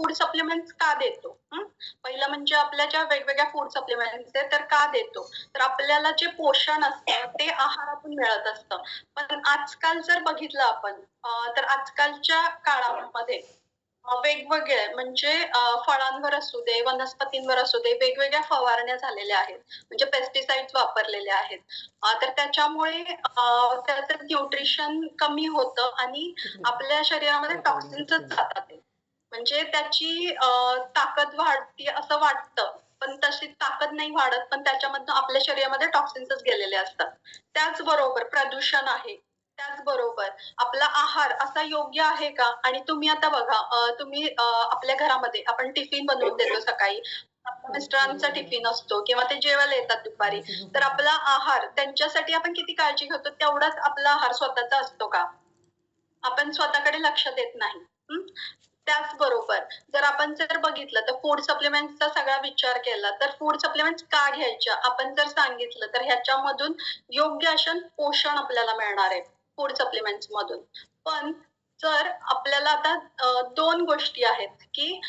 Food supplements का देतो? पहिलं म्हणजे आपल्या ज्या वेगवेगळ्या फूड सप्लिमेंट्स आहेत तर का देतो? तर आपल्याला जे पोषण असतं ते आहारातून मिळत असतं. पण आजकाल जर बघितलं आपण तर आजकालच्या काळामध्ये वेगवेगळे म्हणजे फळांवर असू दे वनस्पतींवर असू दे वेगवेगळ्या फवारण्या झालेल्या आहेत. म्हणजे पेस्टिसाइड्स वापरलेले आहेत. तर त्याच्यामुळे त्याचं न्यूट्रिशन कमी होतं आणि आपल्या शरीरामध्ये टॉक्सिन्सच जातात. म्हणजे त्याची ताकद वाढते असं वाटतं. पण तशी ताकद नाही वाढत पण त्याच्यामधनं आपल्या शरीरामध्ये टॉक्सिन्सच गेलेले असतात. त्याचबरोबर प्रदूषण आहे. त्याचबरोबर आपला आहार असा योग्य आहे का? आणि तुम्ही आता बघा तुम्ही आपल्या घरामध्ये आपण टिफिन बनवून देतो सकाळी. मिस्टरांचा टिफिन असतो किंवा ते जेवायला येतात दुपारी. तर आपला आहार त्यांच्यासाठी आपण किती काळजी घेतो? तेवढाच आपला आहार स्वतःचा असतो का? आपण स्वतःकडे लक्ष देत नाही. त्याचबरोबर जर आपण जर बघितलं तर फूड सप्लिमेंट्सचा सगळा विचार केला तर फूड सप्लिमेंट्स का घ्यायच्या? आपण जर सांगितलं तर ह्याच्यामधून योग्य अशा पोषण आपल्याला मिळणार आहे फूड सप्लिमेंट्स मधून. पण जर आपल्याला आता दोन गोष्टी आहेत की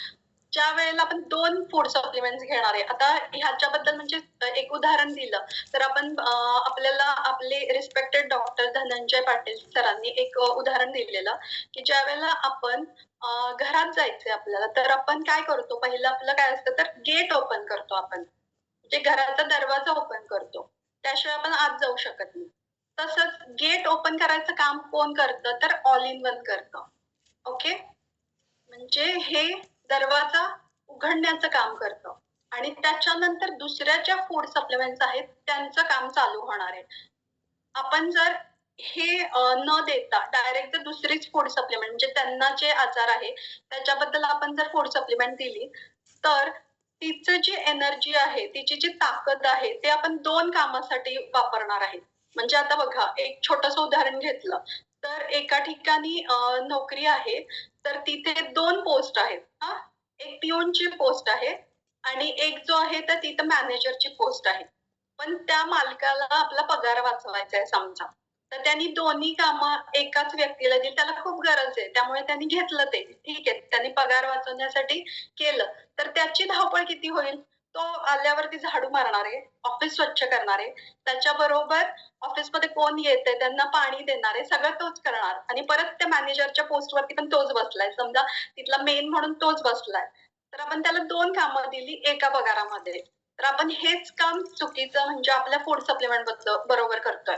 ज्या वेळेला आपण दोन फूड सप्लिमेंट्स घेणार आहे आता ह्याच्याबद्दल म्हणजे एक उदाहरण दिलं तर आपण आपल्याला आपले रिस्पेक्टेड डॉक्टर धनंजय पाटील सरांनी एक उदाहरण दिलेलं की ज्या वेळेला आपण घरात जायचंय आपल्याला तर आपण काय करतो? पहिलं आपलं काय असतं? तर गेट ओपन करतो आपण. म्हणजे घराचा दरवाजा ओपन करतो त्याशिवाय आपण आत जाऊ शकत नाही. तसंच गेट ओपन करायचं काम कोण करतं? तर ऑल इन वन करतं. ओके म्हणजे हे दरवाजा उघडण्याचं काम करतं. आणि त्याच्यानंतर दुसऱ्या ज्या फूड सप्लिमेंट्स आहेत त्यांचं काम चालू होणार आहे. आपण जर हे न देता डायरेक्ट जर दुसरीच फूड सप्लिमेंट म्हणजे त्यांना जे आजार आहे त्याच्याबद्दल आपण जर फूड सप्लिमेंट दिली तर तिचं जी एनर्जी आहे तिची जी ताकद आहे ते आपण दोन कामासाठी वापरणार आहे. म्हणजे आता बघा एक छोटस उदाहरण घेतलं. तर एका ठिकाणी नोकरी आहे तर तिथे दोन पोस्ट आहेत. हा? एक पिऊनची पोस्ट आहे आणि एक जो आहे तर तिथं मॅनेजरची पोस्ट आहे. पण त्या मालकाला आपला पगार वाचवायचा आहे समजा. तर त्यांनी दोन्ही कामं एकाच व्यक्तीला दिली. त्याला खूप गरज आहे. त्यामुळे त्यांनी घेतलं ते. ठीक आहे. त्यांनी पगार वाचवण्यासाठी केलं. तर त्याची धावपळ किती होईल? तो आल्यावरती झाडू मारणार आहे ऑफिस स्वच्छ करणार आहे. त्याच्याबरोबर ऑफिसमध्ये कोण येतंय त्यांना पाणी देणार आहे सगळं तोच करणार. आणि परत त्या मॅनेजरच्या पोस्टवरती पण तोच बसलाय. समजा तिथला मेन म्हणून तोच बसलाय. तर आपण त्याला दोन कामं दिली एका पगारामध्ये. तर आपण हेच काम चुकीचं म्हणजे आपल्या फूड सप्लिमेंट बरोबर करतोय.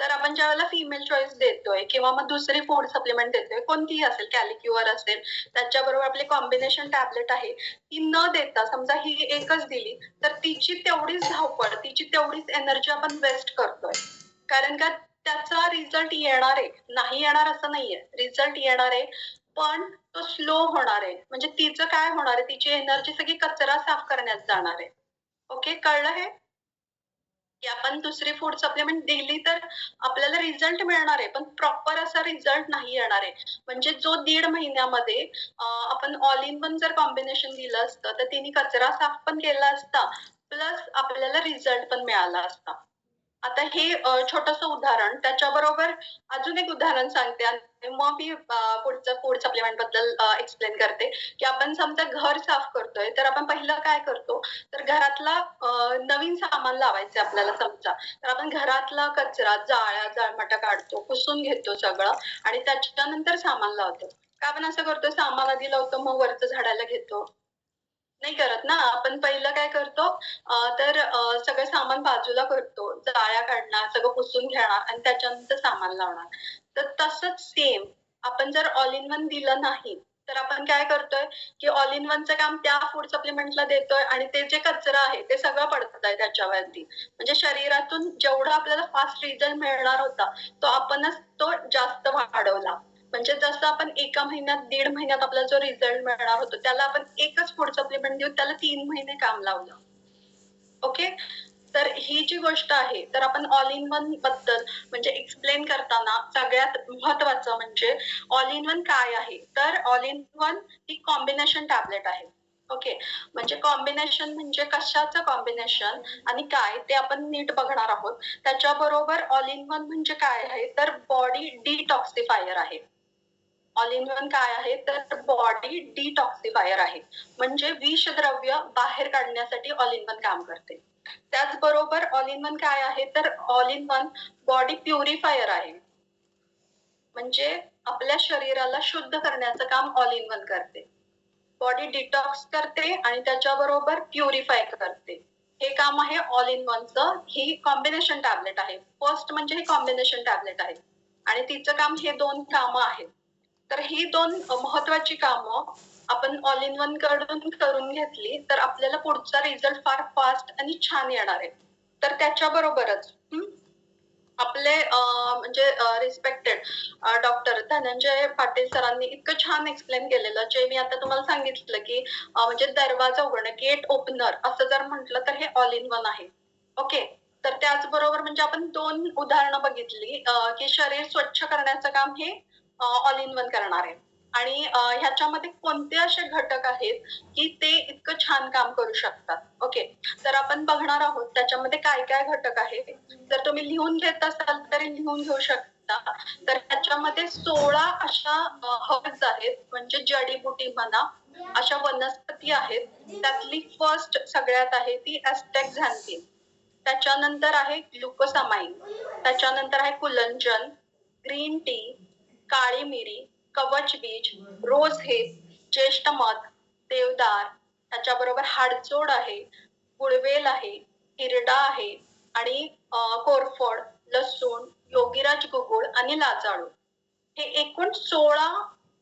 तर आपण ज्या वेळेला फिमेल चॉईस देतोय किंवा मग दुसरी फूड सप्लिमेंट देतोय कोणतीही असेल कॅलिक्युअर असेल त्याच्याबरोबर आपली कॉम्बिनेशन टॅबलेट आहे ती न देता समजा ही एकच दिली तर तिची तेवढीच धावपळ तिची तेवढीच एनर्जी आपण वेस्ट करतोय. कारण का त्याचा रिझल्ट येणार आहे. नाही येणार असं नाहीये. रिझल्ट येणार आहे पण तो स्लो होणार आहे. म्हणजे तिचं काय होणार आहे? तिची एनर्जी सगळी कचरा साफ करण्यात जाणार आहे. ओके कळलं हे? की आपण दुसरी फूड सप्लिमेंट दिली तर आपल्याला रिझल्ट मिळणार आहे पण प्रॉपर असा रिझल्ट नाही येणार आहे. म्हणजे जो दीड महिन्यामध्ये आपण ऑल इन वन जर कॉम्बिनेशन दिलं असतं तर तिने कचरा साफ पण केला असता प्लस आपल्याला रिझल्ट पण मिळाला असता. आता हे छोटस उदाहरण त्याच्याबरोबर अजून एक उदाहरण सांगते आणि मग मी पुढचं फूड सप्लिमेंटबद्दल एक्सप्लेन करते. की आपण समजा घर साफ करतोय तर आपण पहिलं काय करतो? तर घरातला नवीन सामान लावायचं आपल्याला समजा. तर आपण घरातला कचरा जाळ्या जाळमाटा काढतो पुसून घेतो सगळं आणि त्याच्यानंतर सामान लावतो. का आपण असं करतो? सामान आधी लावतो मग वरचं झाडायला घेतो. नाही करत ना. आपण पहिलं काय करतो तर सगळं सामान बाजूला करतो. जाळ्या काढणार सगळं पुसून घेणार आणि त्याच्यानंतर सामान लावणार. तर तसंच सेम आपण जर ऑल इन वन दिलं नाही तर आपण काय करतोय की ऑल इन वनचं काम त्या फूड सप्लिमेंटला देतोय आणि ते जे कचरा आहे ते सगळं पडत आहे त्याच्यावरती. म्हणजे शरीरातून जेवढा आपल्याला फास्ट रिझल्ट मिळणार होता तो आपणच तो जास्त वाढवला. म्हणजे जसं आपण एका महिन्यात दीड महिन्यात आपला जो रिझल्ट मिळणार होतो त्याला आपण एकच फूड सप्लिमेंट देऊन त्याला तीन महिने काम लावलं. ओके तर ही जी गोष्ट आहे तर आपण ऑल इन वनबद्दल म्हणजे एक्सप्लेन करताना सगळ्यात महत्वाचं म्हणजे ऑल इन वन काय आहे? तर ऑल इन वन ही कॉम्बिनेशन टॅबलेट आहे. ओके म्हणजे कॉम्बिनेशन म्हणजे कशाचं कॉम्बिनेशन आणि काय ते आपण नीट बघणार आहोत. त्याच्याबरोबर ऑल इन वन म्हणजे काय आहे? तर बॉडी डिटॉक्सिफायर आहे. ऑल इन वन काय आहे? तर बॉडी डिटॉक्सिफायर आहे. म्हणजे विषद्रव्य बाहेर काढण्यासाठी ऑल इन वन काम करते. त्याचबरोबर ऑल इन वन काय आहे? तर all in one body purifier आहे. म्हणजे आपल्या शरीराला शुद्ध करण्याचं काम ऑल इन वन करते. बॉडी डिटॉक्स करते आणि त्याच्याबरोबर प्युरिफाय करते. हे काम आहे ऑल इन वनचं ही कॉम्बिनेशन टॅबलेट आहे. फर्स्ट म्हणजे हे कॉम्बिनेशन टॅबलेट आहे. आणि तिचं काम हे दोन कामं आहेत. तर ही दोन महत्वाची कामं आपण ऑल इन वनकडून करून घेतली तर आपल्याला पुढचा रिझल्ट फार फास्ट आणि छान येणार आहे. तर त्याच्याबरोबरच आपले म्हणजे रिस्पेक्टेड डॉक्टर धनंजय पाटील सरांनी इतकं छान एक्सप्लेन केलेलं जे मी आता तुम्हाला सांगितलं की म्हणजे दरवाजा उघडणं गेट ओपनर असं जर म्हटलं तर हे ऑल इन वन आहे. ओके तर त्याचबरोबर म्हणजे आपण दोन उदाहरणं बघितली की शरीर स्वच्छ करण्याचं काम हे ऑल इन वन करणार आहे. आणि ह्याच्यामध्ये कोणते असे घटक आहेत की ते इतकं छान काम करू शकतात? ओके तर आपण बघणार आहोत त्याच्यामध्ये काय काय घटक आहेत. जर तुम्ही लिहून घेत असाल तरी लिहून घेऊ शकता. तर ह्याच्यामध्ये सोळा अशा हर्ब्स आहेत. म्हणजे जडीबुटी म्हणा अशा वनस्पती आहेत. त्यातली फर्स्ट सगळ्यात आहे ती ऍस्टेक्झॅन्थिन त्याच्यानंतर आहे ग्लुकोसामाइन त्याच्यानंतर आहे कुलंजन ग्रीन टी काळी मिरी कवच बीज रोज हे ज्येष्ठ मध देवदार त्याच्याबरोबर हाडचोड आहे गुळवेल आहे हिरडा आहे आणि कोरफड लसूण योगीराज गुगुळ आणि लाजाळू. हे एकूण सोळा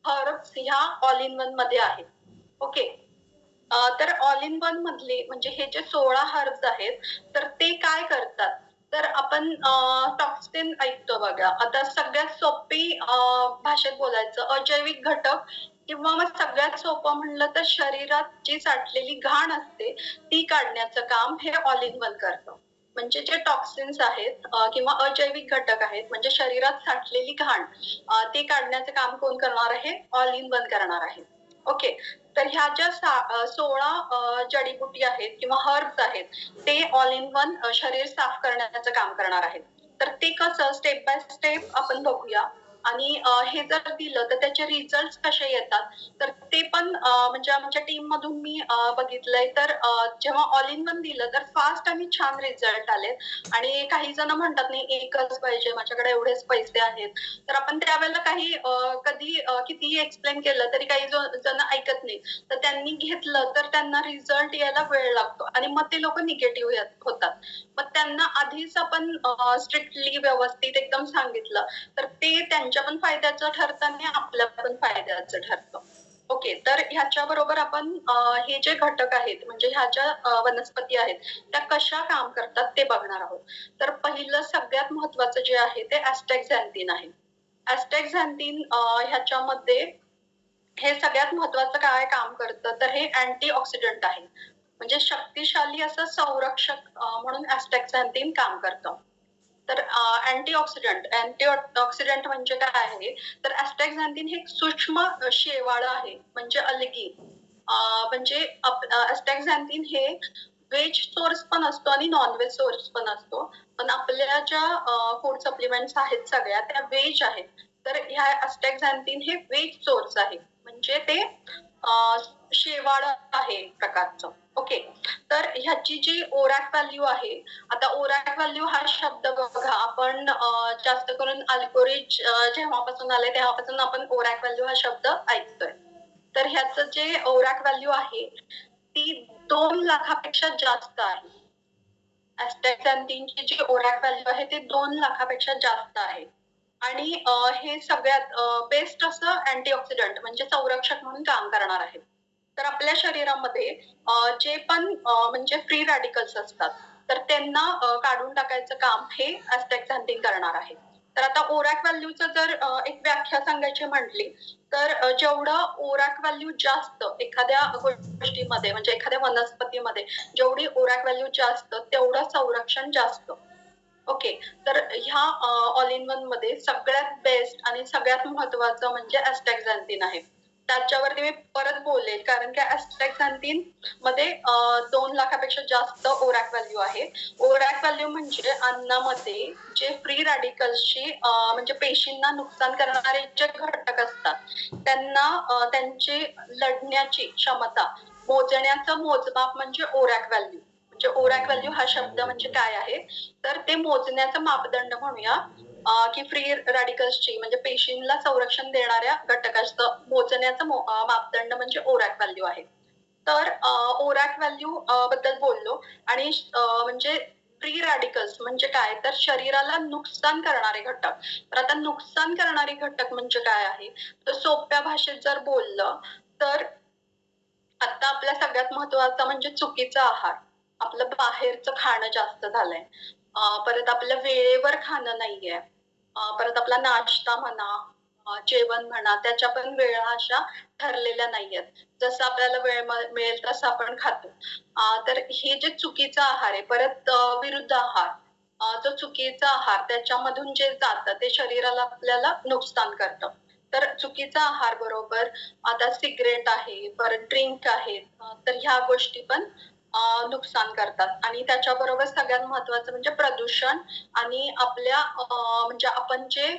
हर्ब्स ह्या ऑल इन वनमध्ये आहेत. ओके? तर ऑल इन वन मधले म्हणजे हे जे सोळा हर्ब्स आहेत तर ते काय करतात? तर आपण टॉक्सिन ऐकतो बघा. आता सगळ्यात सोपी भाषेत बोलायचं अजैविक घटक किंवा मग सगळ्यात सोपं म्हणलं तर शरीरात जी साठलेली घाण असते ती काढण्याचं काम हे ऑल इन वन करतं. म्हणजे जे टॉक्सिन्स आहेत किंवा अजैविक घटक आहेत म्हणजे शरीरात साठलेली घाण ते काढण्याचं काम कोण करणार आहे? ऑल इन वन करणार आहे. ओके तर ह्या ज्या सोळा जडीबुटी आहेत किंवा हर्ब्स आहेत ते ऑल इन वन शरीर साफ करण्याचं काम करणार आहेत. तर ते कसं स्टेप बाय स्टेप आपण बघूया. आणि हे जर दिलं तर त्याचे रिझल्ट कसे येतात? तर ते पण म्हणजे आमच्या टीम मधून मी बघितलंय. तर जेव्हा ऑल इन वन दिलं तर फास्ट आणि छान रिझल्ट आले. आणि काही जण म्हणतात नाही एकच पाहिजे माझ्याकडे एवढेच पैसे आहेत. तर आपण त्यावेळेला काही कधी कितीही एक्सप्लेन केलं तरी काही जण ऐकत नाही. तर त्यांनी घेतलं तर त्यांना रिझल्ट यायला वेळ लागतो. आणि मग ते लोक निगेटिव्ह होतात. मग त्यांना आधीच आपण स्ट्रिक्टली व्यवस्थित एकदम सांगितलं. तर ते त्यांच्या त्यांच्या पण फायद्याचं ठरतं आणि आपल्या पण फायद्याचं ठरतं. ओके तर ह्याच्या बरोबर आपण हे जे घटक आहेत म्हणजे ह्या ज्या वनस्पती आहेत त्या कशा काम करतात ते बघणार आहोत. तर पहिलं सगळ्यात महत्वाचं जे आहे ते ऍस्टेक्झॅन्थिन आहे. ऍस्टेक्झॅन्थिन ह्याच्यामध्ये हे सगळ्यात महत्वाचं काय काम करतं तर हे अँटी ऑक्सिडंट आहे. म्हणजे शक्तिशाली असं संरक्षक म्हणून ऍस्टेक्झॅन्थिन काम करतं. तर अँटीऑक्सिडंट अँटीऑक्सिडंट म्हणजे काय आहे? तर ऍस्टॅक्झॅन्थिन हे सूक्ष्म शेवाळ आहे म्हणजे अलगी. म्हणजे ऍस्टॅक्झॅन्थिन हे व्हेज सोर्स पण असतो आणि नॉनव्हेज सोर्स पण असतो. पण आपल्या ज्या फूड सप्लिमेंट्स आहेत सगळ्या त्या व्हेज आहेत. तर ह्या ऍस्टॅक्झॅन्थिन हे व्हेज सोर्स आहे. म्हणजे ते शेवाळ आहे प्रकारचं. ओके तर ह्याची जी ओरॅक व्हॅल्यू आहे आता ओरॅक व्हॅल्यू हा शब्द बघा. आपण जास्त करून अल्कोरिज जेव्हापासून आले तेव्हापासून आपण ओरॅक व्हॅल्यू हा शब्द ऐकतोय. तर ह्याचं जे ओरॅक व्हॅल्यू आहे ती दोन लाखापेक्षा जास्त आहे. ची जी ओरॅक व्हॅल्यू आहे ती दोन लाखापेक्षा जास्त आहे. आणि हे सगळ्यात बेस्ट असं अँटीऑक्सिडंट म्हणजे संरक्षक म्हणून काम करणार आहे. तर आपल्या शरीरामध्ये जे पण म्हणजे फ्री रॅडिकल्स असतात तर त्यांना काढून टाकायचं काम हे ऍस्टेक्झॅन्थिन करणार आहे. तर आता ओरॅक व्हॅल्यूचं जर एक व्याख्या सांगायची म्हटली तर जेवढं ओरॅक व्हॅल्यू जास्त एखाद्या गोष्टीमध्ये म्हणजे एखाद्या वनस्पतीमध्ये जेवढी ओरॅक व्हॅल्यू जास्त तेवढं संरक्षण जास्त. ओके? तर ह्या ऑल इन वनमध्ये सगळ्यात बेस्ट आणि सगळ्यात महत्वाचं म्हणजे ऍस्टॅक्झॅन्थिन आहे. त्याच्यावरती मी परत बोलेल. कारण की ऍस्ट्रॅक्झॅन्थिनमध्ये दोन लाखापेक्षा जास्त ओरॅक व्हॅल्यू आहे. ओरॅक व्हॅल्यू म्हणजे अन्नामध्ये जे फ्री रॅडिकल्सची म्हणजे पेशींना नुकसान करणारे जे घटक असतात त्यांना त्यांची लढण्याची क्षमता मोजण्याचं मोजमाप म्हणजे ओरॅक व्हॅल्यू म्हणजे ओरॅक व्हॅल्यू हा शब्द म्हणजे काय आहे? तर ते मोजण्याचा मापदंड म्हणूया. की फ्री रॅडिकल्सची म्हणजे पेशींना संरक्षण देणाऱ्या घटकाचं मोजण्याचं मापदंड म्हणजे ओरॅक व्हॅल्यू आहे. तर ओरॅक व्हॅल्यू बद्दल बोललो आणि म्हणजे फ्री रॅडिकल्स म्हणजे काय? तर शरीराला नुकसान करणारे घटक. तर आता नुकसान करणारे घटक म्हणजे काय आहे? तर सोप्या भाषेत जर बोललं तर आता आपल्या सगळ्यात महत्त्वाचा म्हणजे चुकीचा आहार. आपलं बाहेरचं खाणं जास्त झालंय. परत आपलं वेळेवर खाणं नाहीये. परत आपला नाश्ता म्हणा जेवण म्हणा त्याच्या पण वेळा अशा ठरलेल्या नाहीयेत. जसं आपल्याला वेळ मिळेल तसं आपण खातो. तर हे जे चुकीचा आहार आहे परत विरुद्ध आहार जो चुकीचा आहार त्याच्यामधून जे जातं ते शरीराला आपल्याला नुकसान करतं. तर चुकीचा आहार बरोबर आता सिगरेट आहे परत ड्रिंक आहे तर ह्या गोष्टी पण नुकसान करतात. आणि त्याच्याबरोबर सगळ्यात महत्वाचं म्हणजे प्रदूषण आणि आपल्या म्हणजे आपण जे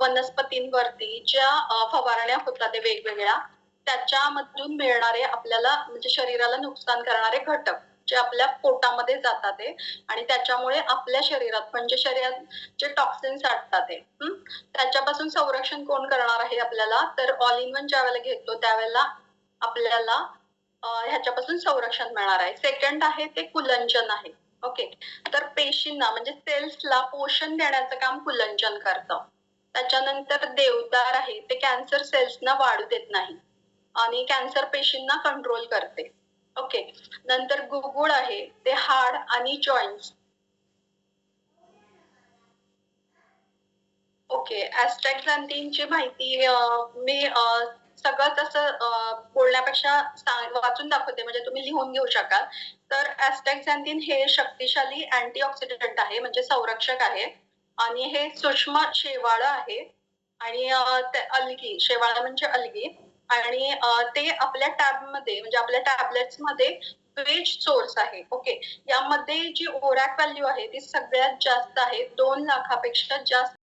वनस्पतींवरती ज्या फवारण्या होतात वेगवेगळ्या त्याच्यामधून मिळणारे आपल्याला म्हणजे शरीराला नुकसान करणारे घटक जे आपल्या पोटामध्ये जातात ते. आणि त्याच्यामुळे आपल्या शरीरात म्हणजे शरीरात जे टॉक्सिन्स साठतात ते त्याच्यापासून संरक्षण कोण करणार आहे आपल्याला? तर ऑल इन वन ज्यावेळेला घेतो त्यावेळेला आपल्याला ह्याच्यापासून संरक्षण मिळणार आहे. सेकंड आहे ते कुलंजन आहे. ओके तर पेशींना म्हणजे सेल्सला पोषण देण्याचं काम कुलंजन करतं. त्याच्यानंतर देवदार आहे ते कॅन्सर सेल्सना वाढू देत नाही. आणि कॅन्सर पेशींना कंट्रोल करते. ओके नंतर गुगुळ आहे ते हाड आणि जॉईंट्स ओके ऍस्ट्रॅक्झॅन्थिनची माहिती मी सगळं तसं बोलण्यापेक्षा वाचून दाखवते. म्हणजे तुम्ही लिहून घेऊ शकाल. तर ऍस्ट्रॅक्झॅन्थिन हे शक्तिशाली अँटीऑक्सिडंट आहे म्हणजे संरक्षक आहे. आणि हे सूक्ष्म शेवाळ आहे. आणि अलगी शेवाळ म्हणजे अलगी. आणि ते आपल्या टॅबमध्ये म्हणजे आपल्या टॅबलेट्समध्ये वेज सोर्स आहे. ओके? यामध्ये जी ओरॅक व्हॅल्यू आहे ती सगळ्यात जास्त आहे. दोन लाखापेक्षा जास्त